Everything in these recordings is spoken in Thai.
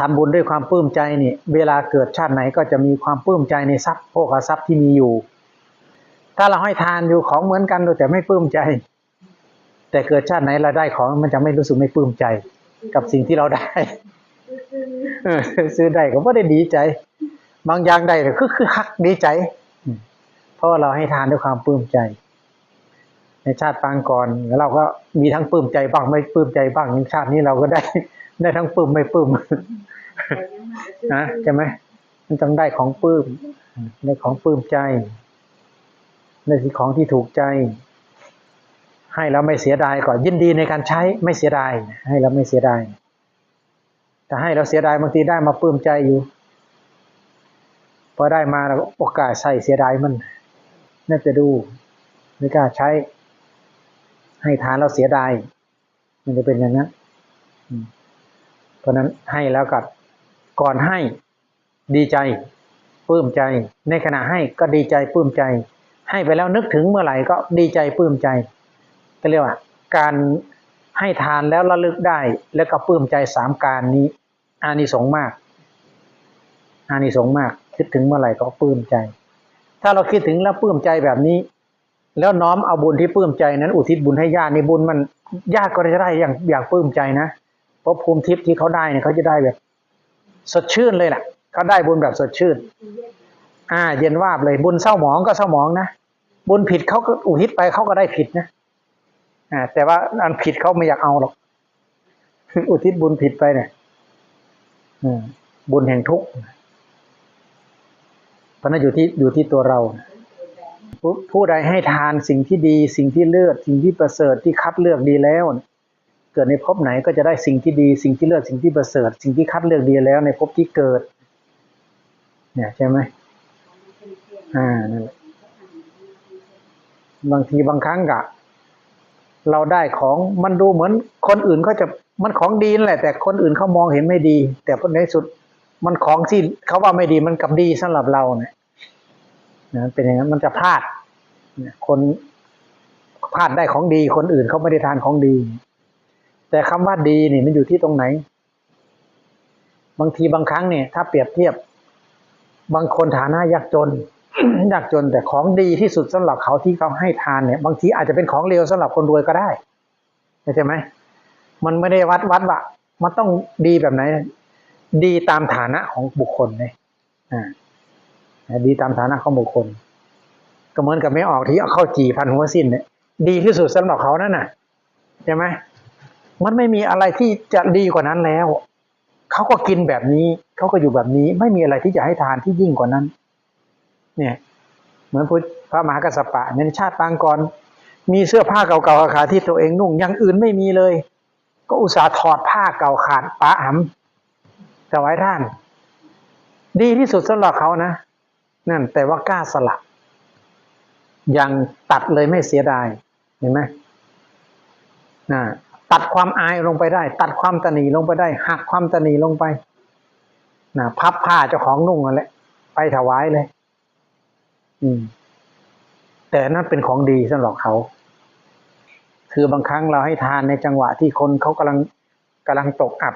ทำบุญด้วยความปลื้มใจนี่เวลาเกิดชาติไหนก็จะมีความปลื้มใจในทรัพย์โภคทรัพย์ที่มีอยู่ ถ้าเราให้ทานอยู่ของเหมือนกันแต่ไม่ปลื้มใจ แต่เกิดชาติไหนเราได้ของมันจะไม่รู้สึกไม่ปลื้มใจ กับสิ่งที่เราได้ซื้อได้ก็ไม่ได้ดีใจ บางอย่างได้ก็คือคือฮักดีใจเพราะว่าเราให้ทานด้วยความปลื้มใจ ในชาติปางก่อนเราก็มีทั้งปลื้มใจบ้างไม่ปลื้มใจบ้างในชาตินี้เราก็ได้ได้ทั้งปลื้มไม่ปลื้ม นะใช่ไหมมันต้องได้ของปลื้มได้ของปลื้มใจได้สิ่งของที่ถูกใจ ให้แล้วไม่เสียดายก่อนยินดีในการใช้ไม่เสียดาย ให้แล้วไม่เสียดายแต่ให้เราเสียดายบางทีได้มาปลื้มใจอยู่พอได้มาเราโอกาสใส่เสียดายมันน่าจะดูไม่กล้าใช้ ให้ทานเราเสียดายมันจะเป็นอย่างนั้นเพราะฉะนั้นให้แล้วกับ ก่อนให้ดีใจปลื้มใจ ในขณะให้ก็ดีใจปลื้มใจ ให้ไปแล้วนึกถึงเมื่อไหร่ก็ดีใจปลื้มใจก็เรียกว่า การให้ทานแล้วระลึกได้ แล้วก็ปลื้มใจสามการนี้ อานิสงส์มาก อานิสงส์มาก คิดถึงเมื่อไหร่ก็ปลื้มใจ ถ้าเราคิดถึงแล้วปลื้มใจแบบนี้ แล้วน้อมเอาบุญที่ปลื้มใจนั้น อุทิศบุญให้ญาติในบุญมันญาติก็จะได้อย่างอย่างปลื้มใจนะเพราะภูมิทิพย์ที่เขาได้เนี่ยเขาจะได้แบบ สดชื่นเลยแหละเขาได้บุญแบบสดชื่น อ่า เย็นวาบเลยบุญเศร้าหมองก็เศร้าหมองนะบุญผิดเขาก็อุทิศไปเขาก็ได้ผิดนะอ่า แต่ว่าอันผิดเขาไม่อยากเอาหรอกอุทิศบุญผิดไปเนี่ยอืมบุญแห่งทุกข์เพราะนั้นอยู่ที่อยู่ที่ตัวเราผู้ผู้ใดให้ทานสิ่งที่ดี สิ่งที่เลือด สิ่งที่ประเสริฐที่คัดเลือกดีแล้ว เกิดในภพไหนก็จะได้สิ่งที่ดี สิ่งที่เลือกสิ่งที่ประเสริฐ สิ่งที่คัดเลือกดีแล้วในภพที่เกิด เนี่ยใช่ไหมอ่านั่นแหละบางทีบางครั้งกะเราได้ของมันดูเหมือนคนอื่นเขาจะมันของดีนั่นแหละ แต่คนอื่นเขามองเห็นไม่ดี แต่ในสุดมันของที่เขาว่าไม่ดีมันกลับดีสำหรับเราเนี่ยนะเป็นอย่างนั้นมันจะพลาดเนี่ยคนพลาดได้ของดี คนอื่นเขาไม่ได้ทานของดี แต่คำว่าดีนี่มันอยู่ที่ตรงไหน บางทีบางครั้งเนี่ย ถ้าเปรียบเทียบ บางคนฐานะยากจนยากจนแต่ของดีที่สุดสำหรับเขาที่เขาให้ทานเนี่ย บางทีอาจจะเป็นของเลวสำหรับคนรวยก็ได้เข้าใจไหมมันไม่ได้วัดวัดว่ามันต้องดีแบบไหน ดีตามฐานะของบุคคลเลยอ่าดีตามฐานะของบุคคล ก็เหมือนกับไม่ออกที่เอาเข้าจีพันหัวสิ้นเนี่ยดีที่สุดสำหรับเขานั่นน่ะใช่ไหม มันไม่มีอะไรที่จะดีกว่านั้นแล้ว เขาก็กินแบบนี้ เขาก็อยู่แบบนี้ ไม่มีอะไรที่จะให้ทานที่ยิ่งกว่านั้น เนี่ย เหมือนพุทธพระมหากัสสปะในชาติปางก่อน มีเสื้อผ้าเก่าๆขาที่ตัวเองนุ่งอย่างอื่นไม่มีเลย ก็อุตส่าห์ถอดผ้าเก่าขาดปะหำถวายท่าน ดีที่สุดสำหรับเขานะ นั่น แต่ว่ากล้าสละยังตัดเลยไม่เสียดาย เห็นไหมนะ ตัดความอายลงไปได้ ตัดความตนีลงไปได้ หักความตนีลงไปนะพับผ้าเจ้าของนุ่งนั่นแหละ ไปถวายเลย อืม แต่นั่นเป็นของดีสำหรับเขา คือบางครั้งเราให้ทานในจังหวะที่คนเขากำลังกำลังตกอับ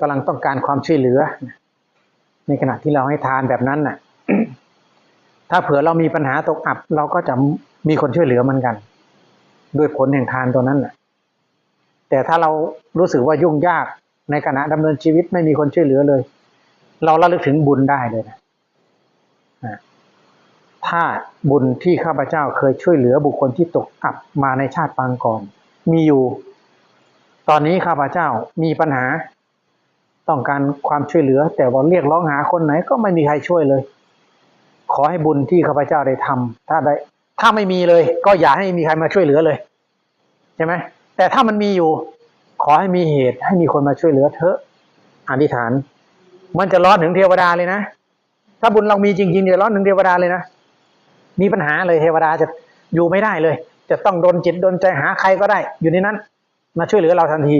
กำลังต้องการความช่วยเหลือ ในขณะที่เราให้ทานแบบนั้นน่ะ ถ้าเผื่อเรามีปัญหาตกอับ เราก็จะมีคนช่วยเหลือมือนกัน ด้วยผลแห่งทานตัวนั้นน่ะ แต่ถ้าเรารู้สึกว่ายุ่งยากในขณะดำเนินชีวิตไม่มีคนช่วยเหลือเลย เราระลึกถึงบุญได้เลยนะถ้าบุญที่ข้าพเจ้าเคยช่วยเหลือบุคคลที่ตกอับมาในชาติปางก่อน มีอยู่ ตอนนี้ข้าพเจ้ามีปัญหา ต้องการความช่วยเหลือ แต่ว่าเรียกร้องหาคนไหนก็ไม่มีใครช่วยเลย ขอให้บุญที่ข้าพเจ้าได้ทำถ้าได้ ถ้าไม่มีเลย ก็อย่าให้มีใครมาช่วยเหลือเลย ใช่ไหม แต่ถ้ามันมีอยู่ ขอให้มีเหตุให้มีคนมาช่วยเหลือเถอะอธิษฐาน มันจะร้อนถึงเทวดาเลยนะ ถ้าบุญเรามีจริงๆจะร้อนถึงเทวดาเลยนะมีปัญหาเลยเทวดาจะอยู่ไม่ได้เลย จะต้องโดนจิตโดนใจหาใครก็ได้ อยู่ในนั้น มาช่วยเหลือเราทันที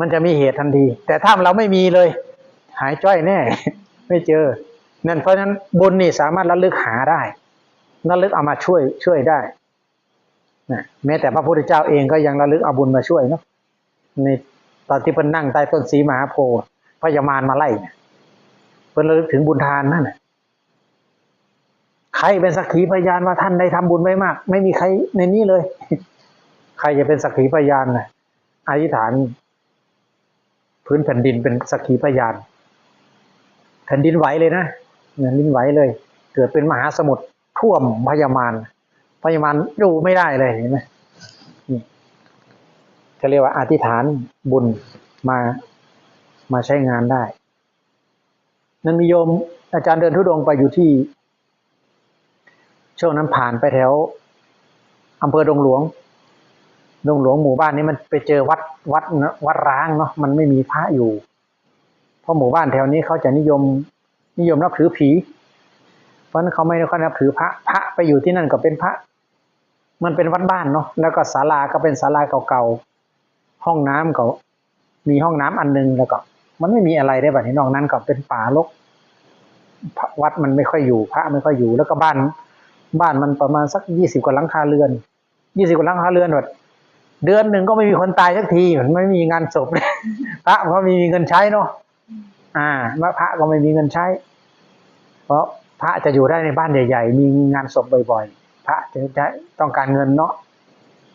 มันจะมีเหตุทันที แต่ถ้าเราไม่มีเลย หายจ้อยแน่ ไม่เจอนั่นเพราะฉะนั้นบุญนี่สามารถระลึกหาได้ระลึกเอามาช่วยช่วยได้ นะแม้แต่พระพุทธเจ้าเองก็ยังระลึกเอาบุญมาช่วยเนาะในตอนที่เพิ่นนั่งใต้ต้นสีมหาโพธิ์พยามารมาไล่เนี่ยเพิ่นระลึกถึงบุญทานนั่นน่ะใครเป็นสักขีพยานว่าท่านได้ทำบุญไว้มาก ไม่มีใครในนี้เลย ใครจะเป็นสักขีพยานนะอธิษฐาน พื้นแผ่นดินเป็นสักขีพยาน แผ่นดินไหวเลยนะแผ่นดินไหวเลย เกิดเป็นมหาสมุทรท่วมพยามาร พยามารอยู่ไม่ได้เลยเห็นไหมนี่เขาเรียกว่าอธิษฐานบุญมามาใช้งานได้ นั้นมีโยมอาจารย์เดินทุดงค์ไปอยู่ที่ ช่วงนั้นผ่านไปแถวอำเภอดงหลวงดงหลวงหมู่บ้านนี้มันไปเจอวัดวัดนะวัดร้างเนาะมันไม่มีพระอยู่ เพราะหมู่บ้านแถวนี้เขาจะนิยมนิยมนับถือผี เพราะนั้นเขาไม่ได้ค่อยนับถือพระ พระไปอยู่ที่นั่นก็เป็นพระ มันเป็นวัดบ้านเนาะแล้วก็ศาลาก็เป็นศาลาเก่าๆห้องน้ำก็มีห้องน้ำอันหนึงแล้วก็ มันไม่มีอะไรได้แบบนี้นอกนั้นก็เป็นป่ารกวัดมันไม่ค่อยอยู่ พระไม่ค่อยอยู่ แล้วก็บ้าน บ้านมันประมาณสักยี่สิบกว่าหลังคาเรือนยี่สิบกว่าหลังคาเรือนแบบเดือนหนึ่งก็ไม่มีคนตายสักทีมันไม่มีงานศพพระก็ไมมีเงินใช้เนาะอ่าพระก็ไม่มีเงินใช้ เพราะพระจะอยู่ได้ในบ้านใหญ่ ๆ มีงานศพบ่อยๆ พระจะได้ต้องการเงินเนาะ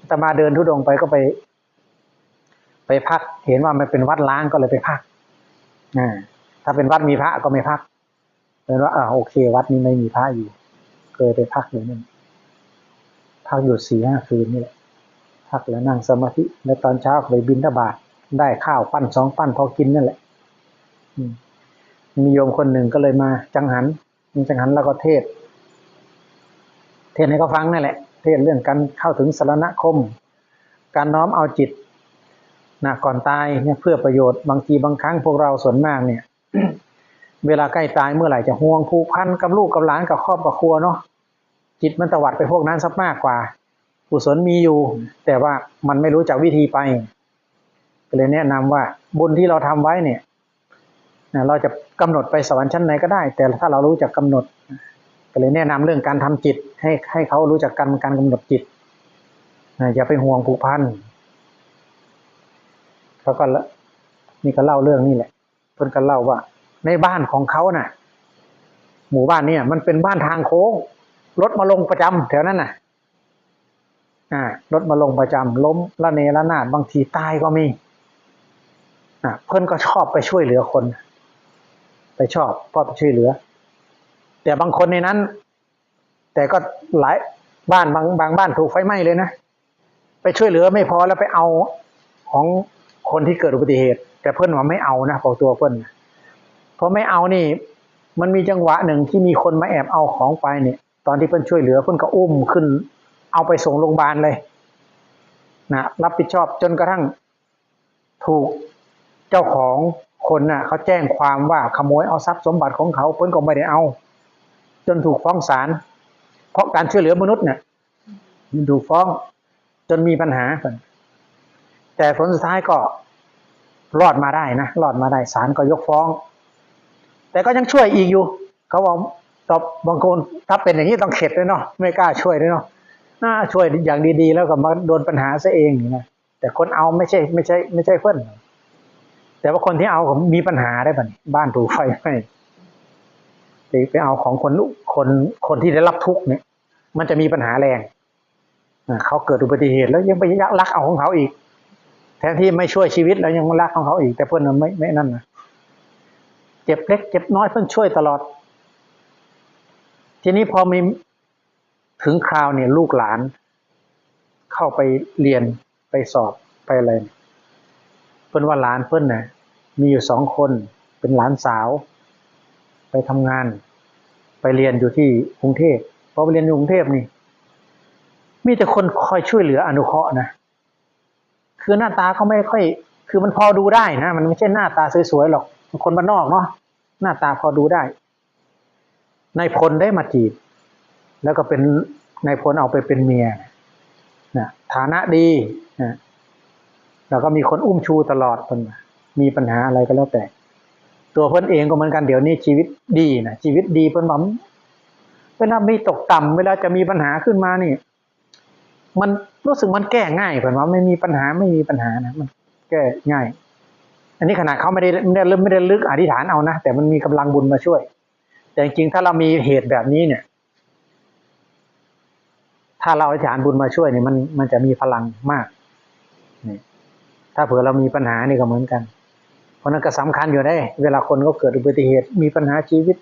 แต่มาเดินทุดงค์ไปก็ไป ไปพัก เห็นว่ามันเป็นวัดล้างก็เลยไปพักอถ้าเป็นวัดมีพระก็ไม่พักเลยว่าอ่าโอเค วัดนี้ไม่มีพระอยู่ เคยไปพักอยู่นั่นพักอยู่สี่ห้าคืนนี่แหละพักแล้วนั่งสมาธิแล้วตอนเช้าไปบินทบาทได้ข้าวปั้นสองปั้นพอกินนั่นแหละอืมมีโยมคนหนึ่งก็เลยมา จังหันมีจังหันแล้วก็เทศ เทศให้เขาฟังนั่นแหละ เทศเรื่องการเข้าถึงสารณคม การน้อมเอาจิตนะก่อนตายเนี่ยเพื่อประโยชน์บางทีบางครั้งพวกเราส่วนมากเนี่ย เวลาใกล้ตายเมื่อไหร่จะห่วงผูกพันกับลูกกับหลานกับครอบกับครัวเนาะจิตมันตวัดไปพวกนั้นสักมากกว่ากุศลมีอยู่ แต่ว่ามันไม่รู้จักวิธีไปก็เลยแนะนำว่าบุญที่เราทำไว้เนี่ยนะเราจะกำหนดไปสวรรค์ชั้นไหนก็ได้ แต่ถ้าเรารู้จักกำหนด ก็เลยแนะนำเรื่องการทำจิต ให้ให้เขารู้จักการการกำหนดจิตอย่าไปห่วงผูกพันเขาก็ละนี่ก็เล่าเรื่องนี่แหละเพิ่อนก็เล่าว่า ในบ้านของเขาน่ะ หมู่บ้านเนี่ย มันเป็นบ้านทางโค้งรถมาลงประจำแถวนั้นน่ะ อ่ารถมาลงประจำล้มละเนระนาดบางทีตายก็มีอะเพื่อนก็ชอบไปช่วยเหลือคน ไปชอบชอไปช่วยเหลือ แต่บางคนในนั้น แต่ก็หลายบ้านบางบางบ้านถูกไฟไหม้เลยนะ ไปช่วยเหลือไม่พอแล้วไปเอาของคนที่เกิดอุบัติเหตุ แต่เพื่อนว่าไม่เอานะบอกตัวเพื่อนเพราะไม่เอานี่ มันมีจังหวะหนึ่งที่มีคนมาแอบเอาของไปเนี่ยตอนที่เพื่อนช่วยเหลือเพื่อนก็อุ้มขึ้น เอาไปส่งโรงพยาบาลเลยนะรับผิดชอบจนกระทั่งถูกเจ้าของคนน่ะเขาแจ้งความว่าขโมยเอาทรัพย์สมบัติของเขาเพิ่อนก็ไม่ได้เอา จนถูกฟ้องศาลเพราะการช่วยเหลือมนุษย์เนี่ยมันถูกฟ้องจนมีปัญหาแต่ผลสุดท้ายก็รอดมาได้นะรอดมาได้ศาลก็ยกฟ้อง แต่ก็ยังช่วยอีกอยู่ เขาบอกตอบบางคนถ้าเป็นอย่างนี้ต้องเข็ดเลยเนาะไม่กล้าช่วยเลยเนาะน่าช่วยอย่างดีๆ แล้วก็มาโดนปัญหาซะเองนะแต่คนเอาไม่ใช่ไม่ใช่ ไม่ใช่เพื่อนแต่ว่าคนที่เอามมีปัญหาได้ป่ะบ้านถูกไฟไหม้ ไปไปเอาของคนคนคนที่ได้รับทุกข์เนี่ย มันจะมีปัญหาแรงเขาเกิดอุบัติเหตุแล้วยังไปยักลักเอาของเขาอีก แทนที่ไม่ช่วยชีวิตแล้วยังลักของเขาอีก แต่เพื่อนมันไม่ไม่นั่นนะเจ็บเล็กเจ็บน้อยเพื่อนช่วยตลอด ทีนี้พอมีถึงคราวเนี่ยลูกหลาน เข้าไปเรียนไปสอบไปอะไรเนี่ยเพิ่นว่าหลานเพิ่อนน่ะมีอยู่สองคนเป็นหลานสาว ไปทำงาน ไปเรียนอยู่ที่กรุงเทพพอไปเรียนอยู่กรุงเทพนี่ มีแต่คนคอยช่วยเหลืออนุเคราะห์นะ คือหน้าตาเขาไม่ค่อย คือมันพอดูได้นะ มันไม่ใช่หน้าตาสวยๆหรอกคนบ้านนอกเนาะหน้าตาพอดูได้นายพลได้มาจีบ แล้วก็เป็นนายพลเอาไปเป็นเมียนะฐานะดีนะแล้วก็มีคนอุ้มชูตลอดคนมีปัญหาอะไรก็แล้วแต่ ตัวเพิ่นเองก็เหมือนกันเดี๋ยวนี้ชีวิตดีนะชีวิตดีเพิ่นบอกเวลามีตกต่ำเวลาจะมีปัญหาขึ้นมานี่ มันรู้สึกมันแก้ง่ายเพิ่นว่าไม่มีปัญหาไม่มีปัญหานะมัน แก้ง่าย อันนี้ขนาดเขาไม่ได้ไม่ได้ไม่ได้ลึกอธิษฐานเอานะแต่มันมีกำลังบุญมาช่วย แต่จริงๆถ้าเรามีเหตุแบบนี้เนี่ย ถ้าเราอธิษฐานบุญมาช่วยเนี่ยมันมันจะมีพลังมากนี่ถ้าเผื่อเรามีปัญหานี่ก็เหมือนกัน ราะนั้นก็สำคัญอยู่ได้เวลาคนเขาเกิดอุบัติเหตุมีปัญหาชีวิต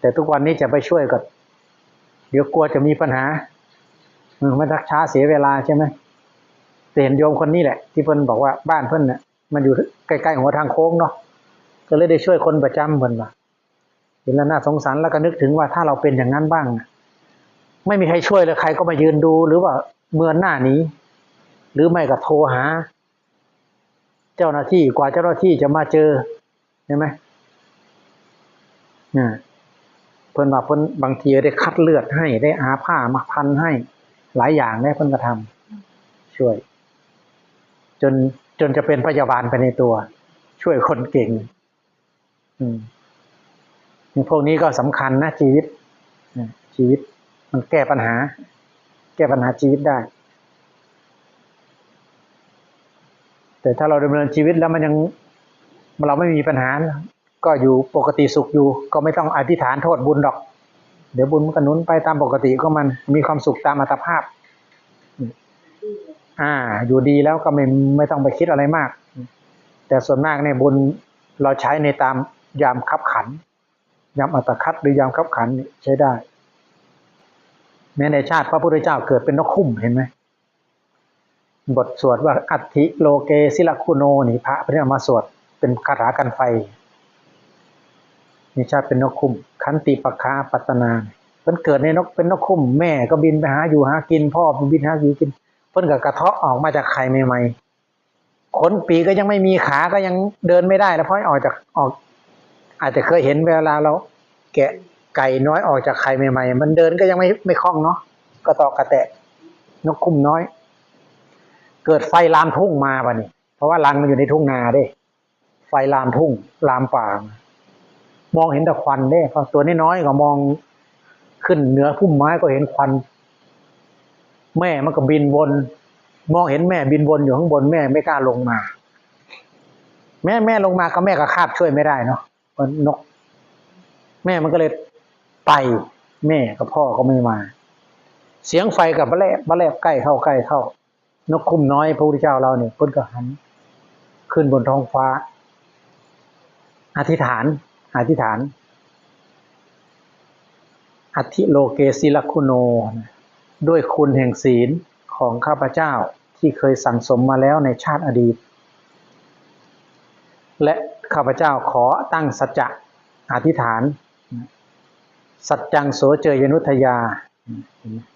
แต่ทุกวันนี้จะไปช่วยก็เดี๋ยวกลัวจะมีปัญหามันทักช้าเสียเวลาใช่ไหมแต่เห็นโยมคนนี้แหละ ที่เพิ่นบอกว่าบ้านเพิ่นน่ะมันอยู่ใกล้ๆหัวทางโค้งเนาะก็เลยได้ช่วยคนประจำเพิ่นว่าเห็นแล้วน่าสงสารแล้วก็นึกถึงว่าถ้าเราเป็นอย่างนั้นบ้าง ไม่มีใครช่วยเลยใครก็มายืนดู หรือว่าเมือนหน้านี้ หรือไม่ก็โทรหา เจ้าหน้าที่กว่าเจ้าหน้าที่จะมาเจอใช่ไหมเนี่ยเพิ่นว่าเพิ่นบางทีได้คัดเลือดให้ได้อาผ้ามาพันให้ หลายอย่างได้เพิ่นก็ทำช่วย จนจนจะเป็นพยาบาลไปในตัว ช่วยคนเก่ง อืมพวกนี้ก็สำคัญนะชีวิตชีวิตมันแก้ปัญหา แก้ปัญหาชีวิตได้ แต่ถ้าเราดำเนินชีวิตแล้วมันยังเราไม่มีปัญหา ก็อยู่ปกติสุขอยู่ ก็ไม่ต้องอธิษฐานโทษบุญดอก เดี๋ยวบุญมันก็หนุนไปตามปกติก็มันมีความสุขตามอัตภาพ อ่า อยู่ดีแล้วก็ไม่ไม่ต้องไปคิดอะไรมาก แต่ส่วนมากเนี่ยบุญเราใช้ในตามยามคับขัน ยามอัตคัดหรือยามคับขันใช้ได้ แม้ในชาติพระพุทธเจ้าเกิดเป็นนกคุ้มเห็นไหม บทสวดว่าอัติโลเกศิลคุโนนี่พระพระเอามาสวดเป็นคาถากันไฟนี่ชาติเป็นนกคุ้มขันติปะคาปัตนาเพิ่นเกิดในนกเป็นนกคุ้มแม่ก็บินไปหาอยู่หากิน พ่อบินหาอยู่กิน เพิ่นก็กระเทาะออกมาจากไข่ใหม่ๆขนปีกก็ยังไม่มีขาก็ยังเดินไม่ได้แล้วเพราะออกจากออก อาจจะเคยเห็นเวลาเรา แกะไก่น้อยออกจากไข่ใหม่ๆ มันเดินก็ยังไม่ไม่คล่องเนาะกระตอกกระแตะนกคุ้มน้อย เกิดไฟลามทุ่งมาป่ะนี่เพราะว่ารังมันอยู่ในทุ่งนาเด้ไฟลามทุ่งลามป่ามองเห็นแต่ควันเด้พอตัวน้อยๆก็มองขึ้นเหนือพุ่มไม้ก็เห็นควัน แม่มันก็บินวน มองเห็นแม่บินวนอยู่ข้างบนแม่ไม่กล้าลงมา แม่แม่ลงมาก็แม่ก็คาบช่วยไม่ได้เนาะเพราะนก แม่มันก็เลยไปแม่กับพ่อก็ไม่มา เสียงไฟกับมะแลบมะแลบใกล้เข้าใกล้เข้า นกคุ้มน้อยพระพุทธเจ้าเราเนี่ยพ้นก็หัน ขึ้นบนท้องฟ้า อธิษฐาน อธิษฐาน อธิโลเกศิลคุโน ด้วยคุณแห่งศีลของข้าพเจ้าที่เคยสั่งสมมาแล้วในชาติอดีต และข้าพเจ้าขอตั้งสัจจะอธิษฐาน สัจจังโสเจยนุทยา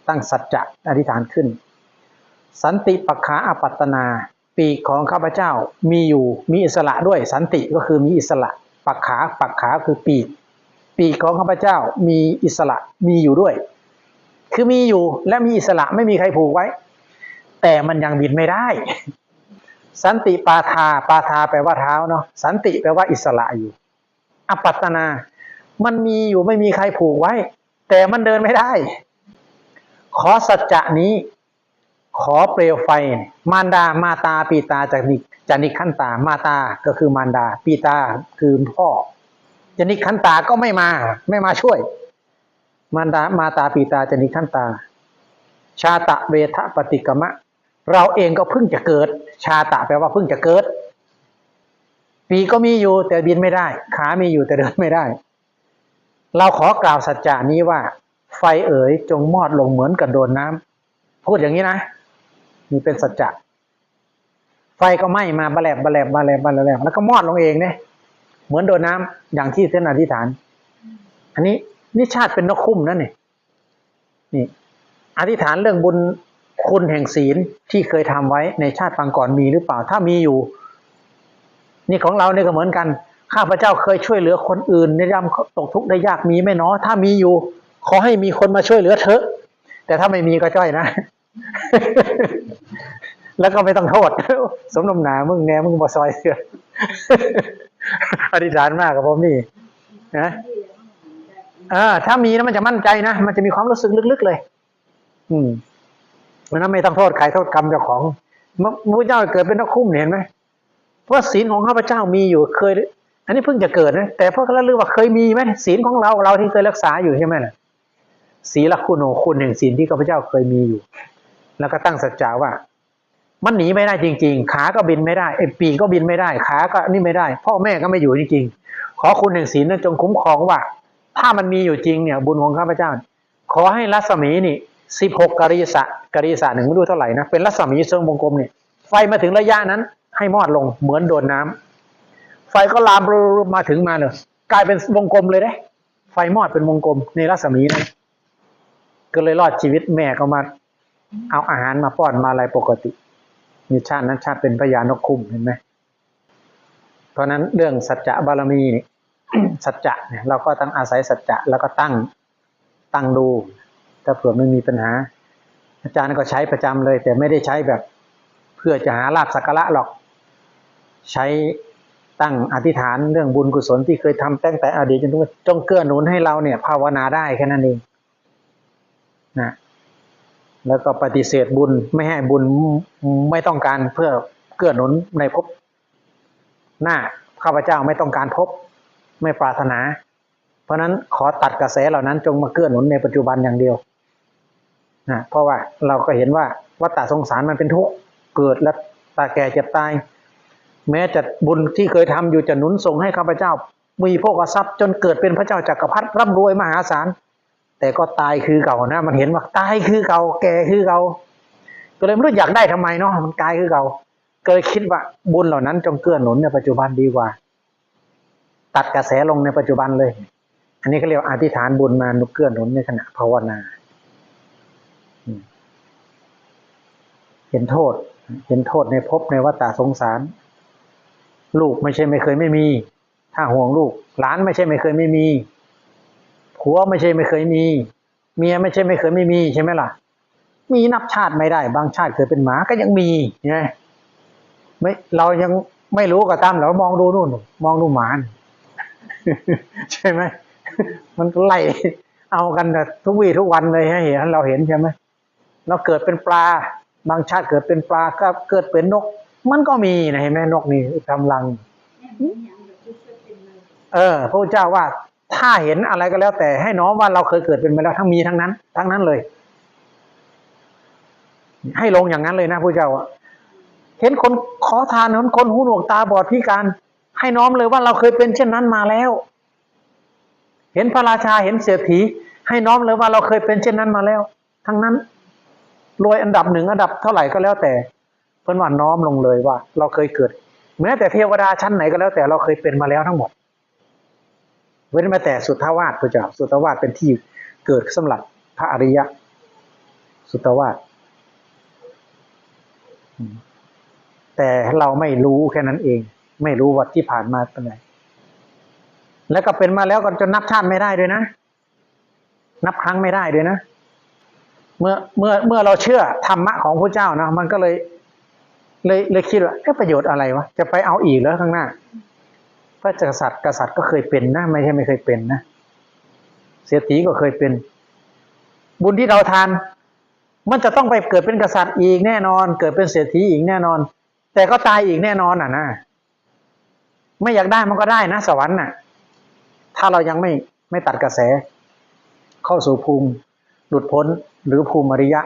ตั้งสัจจะอธิษฐานขึ้น สันติปักขาอปัตนา ปีกของข้าพเจ้ามีอยู่มีอิสระด้วยสันติก็คือมีอิสระปักขาปักขาคือปีก ปีกของข้าพเจ้ามีอิสระมีอยู่ด้วย คือมีอยู่และมีอิสระไม่มีใครผูกไว้ แต่มันยังบินไม่ได้ สันติปาทาปาทาแปลว่าเท้าเนาะสันติแปลว่าอิสระอยู่ อปัตนา มันมีอยู่ไม่มีใครผูกไว้ แต่มันเดินไม่ได้ ขอสัจจะนี้ ขอเปลวไฟ มารดามาตาปีตาจานิจานิขันตามาตาก็คือมารดาปีตาคือพ่อจานิขันตาก็ไม่มาไม่มาช่วย มารดามาตาปีตาจานิขันตา ชาตะเวทะปฏิกรมะ เราเองก็เพิ่งจะเกิด ชาตะแปลว่าเพิ่งจะเกิด ปีก็มีอยู่แต่บินไม่ได้ ขามีอยู่แต่เดินไม่ได้ เราขอกล่าวสัจจานี้ว่า ไฟเอ๋ยจงมอดลงเหมือนกับโดนน้ำพูดอย่างนี้นะ นี่เป็นสัจจะไฟก็ไหม้มาบะแลบบะแลบบะแลบบะแลบแล้วก็มอดลงเองเนี่ยเหมือนโดนน้ำอย่างที่เส้นอธิษฐาน อันนี้นี่ชาติเป็นนกคุ้มนั่นนี่นี่ อธิษฐานเรื่องบุญคุณแห่งศีลที่เคยทำไว้ในชาติปางก่อนมีหรือเปล่า ถ้ามีอยู่ นี่ของเราเนี่ยก็เหมือนกัน ข้าพเจ้าเคยช่วยเหลือคนอื่นในยามตกทุกข์ได้ยากมีไหมเนาะถ้ามีอยู่ ขอให้มีคนมาช่วยเหลือเถอะแต่ถ้าไม่มีก็จ้อยนะ แล้วก็ไม่ต้องโทษสมนมหนามึงแน่มึงมาซอยเสืออธิษฐานมากกับผมนี่นะเออถ้ามีนะมันจะมั่นใจนะมันจะมีความรู้สึกลึกๆเลย อืมเพราะนั้นไม่ต้องโทษใครโทษกรรมเจ้าของพระพุทธเจ้าเกิดเป็นนักคุ้มเห็นไหมเพราะศีลของข้าพเจ้ามีอยู่เคย อันนี้เพิ่งจะเกิดนะแต่พวกเราเรื่อว่าเคยมีไหมศีลของเราเราที่เคยรักษาอยู่ใช่ไหมล่ะศีลคุณโอคุณหนึ่งศีลที่ข้าพเจ้าเคยมีอยู่ แล้วก็ตั้งสัจจาว่า มันหนีไม่ได้จริง ๆ ขาก็บินไม่ได้ไอ้ปีกก็บินไม่ได้ ขาก็นี่ไม่ได้ พ่อแม่ก็ไม่อยู่จริงๆ ขอคุณหนึ่งศีลนั้นจงคุ้มครองว่า ถ้ามันมีอยู่จริงเนี่ยบุญของข้าพเจ้า ขอให้รัศมีนี่สิบหกกริสะกริสะหนึ่งไม่รู้เท่าไหร่นะเป็นรัศมีทรงวงกลมเนี่ยไฟมาถึงระยะนั้น ให้มอดลงเหมือนโดนน้ำไฟก็ลามมาถึงมาเลยกลายเป็นวงกลมเลยเด้ไฟมอดเป็นวงกลมในรัศมีนั้นก็เลยรอดชีวิตแม่ก็มา เอาอาหารมาป้อนมาอะไรปกติมีชาตินั้นชาติเป็นพญานกคุ้มเห็นไหมเพราะนั้นเรื่องสัจจะบารมีนี่สัจจะเนี่ยเราก็ต้องอาศัยสัจจะแล้วก็ตั้งตั้งดูถ้าเผื่อไม่มีปัญหา อาจารย์ก็ใช้ประจำเลย แต่ไม่ได้ใช้แบบ เพื่อจะหาลาภสักการะหรอก ใช้ตั้งอธิษฐานเรื่องบุญกุศลที่เคยทำตั้งแต่อดีตจนถึงวันจงเกื้อหนุนให้เราเนี่ย ภาวนาได้แค่นั้นเองนะ แล้วก็ปฏิเสธบุญไม่ให้บุญไม่ต้องการเพื่อเกื้อหนุนในภพหน้าข้าพเจ้าไม่ต้องการพบไม่ปรารถนา เพราะนั้นขอตัดกระแสเหล่านั้นจงมาเกื้อหนุนในปัจจุบันอย่างเดียวนะเพราะว่าเราก็เห็นว่าวัฏฏะสงสารมันเป็นทุกข์เกิดและตาแก่เจ็บตาย แม้จะบุญที่เคยทำอยู่จะหนุนส่งให้ข้าพเจ้า มีโภคทรัพย์จนเกิดเป็นพระเจ้าจักรพรรดิร่ำรวยมหาศาล แต่ก็ตายคือเก่านะ มันเห็นว่าตายคือเก่า แก่คือเก่าก็เลยไม่รู้อยากได้ทำไมเนาะมันตายคือเก่าก็เลยคิดว่าบุญเหล่านั้นจงเกื้อหนุนในปัจจุบันดีกว่า ตัดกระแสลงในปัจจุบันเลย อันนี้เขาเรียกว่าอธิษฐานบุญมานุเกื้อหนุนในขณะภาวนาเห็นโทษ เห็นโทษในภพในวัฏสงสาร ลูกไม่ใช่ไม่เคยไม่มี ถ้าห่วงลูกหลานไม่ใช่ไม่เคยไม่มี ผัวไม่ใช่ไม่เคยมี เมียไม่ใช่ไม่เคยไม่มีใช่ไหมล่ะ มีนับชาติไม่ได้ บางชาติเคยเป็นหมาก็ยังมีไงไม่เรายังไม่รู้ก็ตามเรามองดูนู่น มองดูหมาน่ะใช่ไหมมันไล่เอากันแต่ทุกวี่ทุกวันเลยให้เห็นเราเห็นใช่ไหมเราเกิดเป็นปลา บางชาติเกิดเป็นปลาก็เกิดเป็นนก มันก็มีนะเห็นไหมนกนี่ทำรัง เออพระพุทธเจ้าว่า ถ้าเห็นอะไรก็แล้วแต่ให้น้อมว่าเราเคยเกิดเป็นมาแล้วทั้งมีทั้งนั้น ทั้งนั้นเลย ให้ลงอย่างนั้นเลยนะพระเจ้าอะเห็นคนขอทานเห็นคนหูหนวกตาบอดพิการ ให้น้อมเลยว่าเราเคยเป็นเช่นนั้นมาแล้ว เห็นพระราชาเห็นเศรษฐีให้น้อมเลยว่าเราเคยเป็นเช่นนั้นมาแล้ว ทั้งนั้นรวยอันดับหนึ่งอันดับเท่าไหร่ก็แล้วแต่ เพิ่นว่าน้อมลงเลยว่า เราเคยเกิด แม้แต่เทวดาชั้นไหนก็แล้วแต่เราเคยเป็นมาแล้วทั้งหมด เว้นมาแต่สุทธาวาสพระเจ้าสุทธาวาสเป็นที่เกิดสำหรับพระอริยะ สุทธาวาสแต่เราไม่รู้แค่นั้นเอง ไม่รู้ว่าที่ผ่านมาเป็นไงแล้วก็เป็นมาแล้วก็จนนับชาติไม่ได้ด้วยนะ นับครั้งไม่ได้ด้วยนะ เมื่อเมื่อเมื่อเราเชื่อธรรมะของพระเจ้านะมันก็เลย เลยเลยคิดว่าเอ๊ะประโยชน์อะไรวะจะไปเอาอีกแล้วข้างหน้า พระกษัตริย์กษัตริย์ก็เคยเป็นนะไม่ใช่ไม่เคยเป็นนะเศรษฐีก็เคยเป็น บุญที่เราทาน มันจะต้องไปเกิดเป็นกษัตริย์อีกแน่นอน เกิดเป็นเศรษฐีอีกแน่นอน แต่ก็ตายอีกแน่นอนอะนะไม่อยากได้มันก็ได้นะสวรรค์น่ะ ถ้าเรายังไม่ไม่ตัดกระแส เข้าสู่ภูมิหลุดพ้นหรือภูมิอริยะ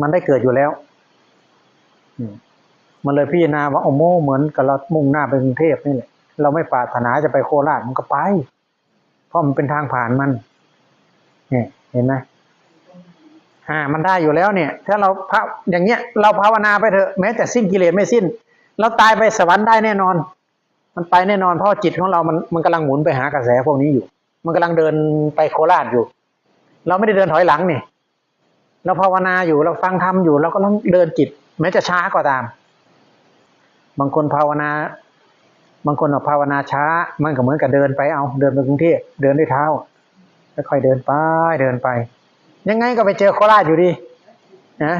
มันได้เกิดอยู่แล้วมมันเลยพิจารณาว่าโอ้โมเหมือนกับเรามุ่งหน้าไปกรุงเทพนี่แหละ เราไม่ปรารถนาจะไปโคราชมันก็ไป เพราะมันเป็นทางผ่านมันเนี่ยเห็นไหมอ่า มันได้อยู่แล้วเนี่ย ถ้าเราพระอย่างเงี้ย เราภาวนาไปเถอะแม้แต่สิ้นกิเลสไม่สิ้น เราตายไปสวรรค์ได้แน่นอน มันไปแน่นอนเพราะจิตของเรา มันมันกำลังหมุนไปหากระแสพวกนี้อยู่ มันกำลังเดินไปโคราชอยู่ เราไม่ได้เดินถอยหลังเนี่ยเราภาวนาอยู่เราฟังธรรมอยู่เราก็ต้องเดินจิตแม้จะช้าก็ตาม บางคนภาวนา บางคนบอกภาวนาช้า มันก็เหมือนกับเดินไปเอาเดินไปกรุงเทพเดินด้วยเท้าค่อยๆเดินไปเดินไป ยังไงก็ไปเจอโคราชอยู่ดีนะ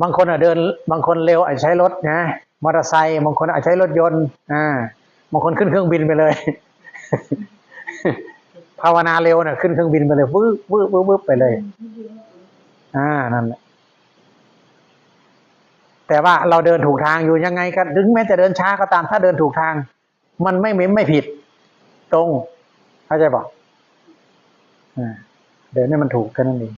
บางคนอะเดิน บางคนเร็วอาจใช้รถนะมอเตอร์ไซค์บางคนอาจใช้รถยนต์อ่าบางคนขึ้นเครื่องบินไปเลย ภาวนาเร็วน่ะขึ้นเครื่องบินไปเลย วืบวืบวืบวืบไปเลย อ่านั่นแหละ แต่ว่าเราเดินถูกทางอยู่ยังไงก็ถึงแม้จะเดินช้าก็ตามถ้าเดินถูกทาง มันไม่ไม่ไม่ผิด ตรงเข้าใจบอกเดินนี่มันถูกแค่นั้นเอง